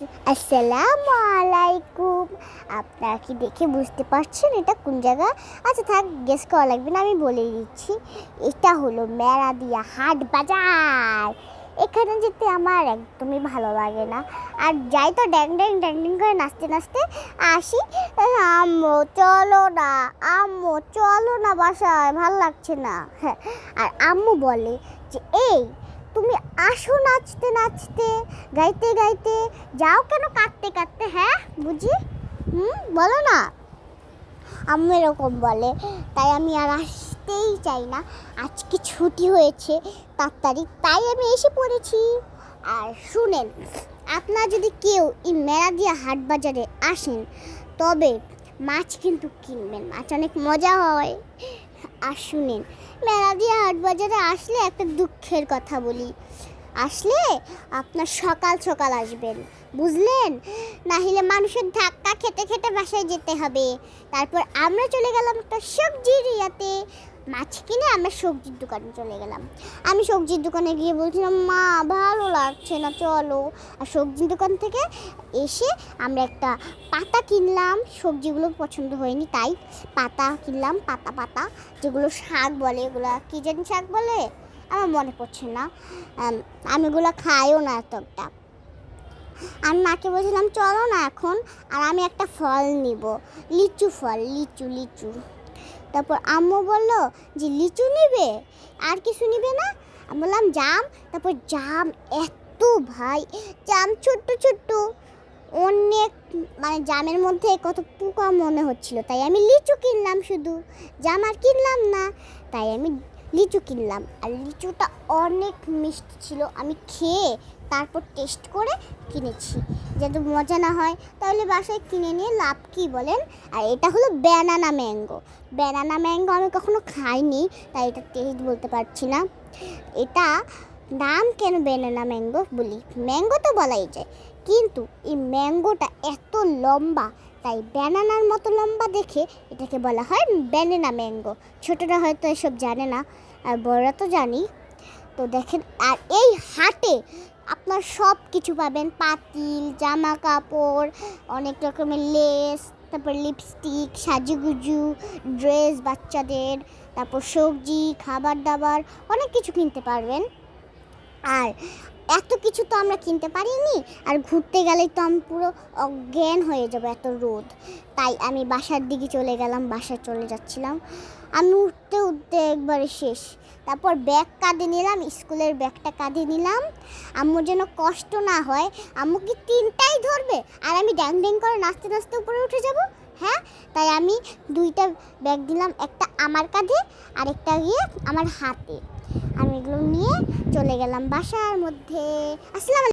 আসসালামু আলাইকুম। আপনারা কি দেখে বুঝতে পারছেন এটা কোন জায়গা? আচ্ছা থাক গেস করা লাগবে না, আমি বলে দিচ্ছি। এটা হলো মেরাদিয়া হাট বাজার। এখানে যেতে আমার একদমই ভালো লাগে না। আর যাই তো ড্যাং ড্যাং ড্যাং ড্যাং করে নাচতে নাচতে আসি। আম্মু, চলো না, আম্মু, চলো না বাসায়, ভালো লাগছে না। হ্যাঁ আর আম্মু বলে যে, এই তুমি আসো নাচতে নাচতে, গাইতে গাইতে। যাও কেন কাঁদতে কাঁদতে হ্যাঁ বুঝি? হুম, বলো না। আম্মু এরকম বলে, তাই আমি আর আসতেই চাই না। আজকে ছুটি হয়েছে তার তারিখ, তাই আমি এসে পড়েছি। আর শুনেন, আপনারা যদি কেউ এই মেলা দিয়ে হাট বাজারে আসেন, তবে মাছ কিন্তু কিনবেন, মাছ অনেক মজা হয়। আর শুনেন, মেলা দিয়ে হাট বাজারে আসলে একটা দুঃখের কথা বলি। আসলে আপনার সকাল সকাল আসবেন, বুঝলেন? না হলে মানুষের ধাক্কা খেতে খেতে বাসায় যেতে হবে। তারপর আমরা চলে গেলাম একটা সবজির ইয়াতে। মাছ কিনে আমরা সবজির দোকানে চলে গেলাম। আমি সবজির দোকানে গিয়ে বলছিলাম, মা, ভালো লাগছে না, চলো। আর সবজির দোকান থেকে এসে আমরা একটা পাতা কিনলাম। সবজিগুলো পছন্দ হয়নি, তাই পাতা কিনলাম, পাতা পাতা, যেগুলো শাক বলে, এগুলো কী জানি শাক বলে? আমার মনে পড়ছে না। আমি এগুলো খাইও না এতটা। আমি মাকে বলছিলাম, চলো না এখন। আর আমি একটা ফল নিব, লিচু ফল, লিচু লিচু। তারপর আম্মু বলল, যে লিচু নিবে? আর কিছু নিবে না? আমি বললাম, জাম। তারপর জাম এত ভাই, জাম, ছোট্ট ছোট্ট। অনেক মানে জামের মধ্যে কত পোকা মনে হচ্ছিল। তাই আমি লিচু কিনলাম শুধু। জাম আর কিনলাম না, তাই আমি লিচু কিনলাম। আর লিচুটা অনেক মিষ্টি ছিল। আমি খেয়ে তারপর টেস্ট করে কিনেছি। যাতে মজা না হয়, তাহলে বাসায় কিনে নিয়ে লাভ কী বলেন? আর এটা হলো ব্যানানা ম্যাঙ্গো ব্যানানা ম্যাঙ্গো আমি কখনো খাইনি, তাই এটা টেস্ট বলতে পারছি না। এটা নাম কেন ব্যানানা ম্যাঙ্গো বলি? ম্যাঙ্গো তো বলাই যায়। কিন্তু এই ম্যাঙ্গোটা এত লম্বা, তাই ব্যানানার মতো লম্বা দেখে এটাকে বলা হয় ব্যানানা ম্যাঙ্গো। ছোটরা হয়তো এসব জানে না, আর বড়রা তো জানি তো দেখেন, আর এই হাটে আপনার সব কিছু পাবেন। পাতিল, জামা কাপড়, অনেক রকমের লেস, তারপর লিপস্টিক সাজুগুজু ড্রেস বাচ্চাদের, তারপর সবজি, খাবার দাবার, অনেক কিছু কিনতে পারবেন। আর এত কিছু তো আমরা কিনতে পারিনি, আর ঘুরতে গেলেই তো আমি পুরো অজ্ঞান হয়ে যাব এত রোদ। তাই আমি বাসার দিকে চলে গেলাম, বাসায় চলে যাচ্ছিলাম। আমি উঠতে উঠতে একবারে শেষ। তারপর ব্যাগ কাঁধে নিলাম, স্কুলের ব্যাগটা কাঁধে নিলাম। আম্মুর যেন কষ্ট না হয়, আম্মু কি তিনটাই ধরবে? আর আমি ড্যাং ড্যাং করে নাচতে নাচতে উপরে উঠে যাব? হ্যাঁ? তাই আমি দুইটা ব্যাগ দিলাম, একটা আমার কাঁধে আর একটা গিয়ে আমার হাতে। আমি এগুলো নিয়ে চলে গেলাম বাসার মধ্যে। আসসালাম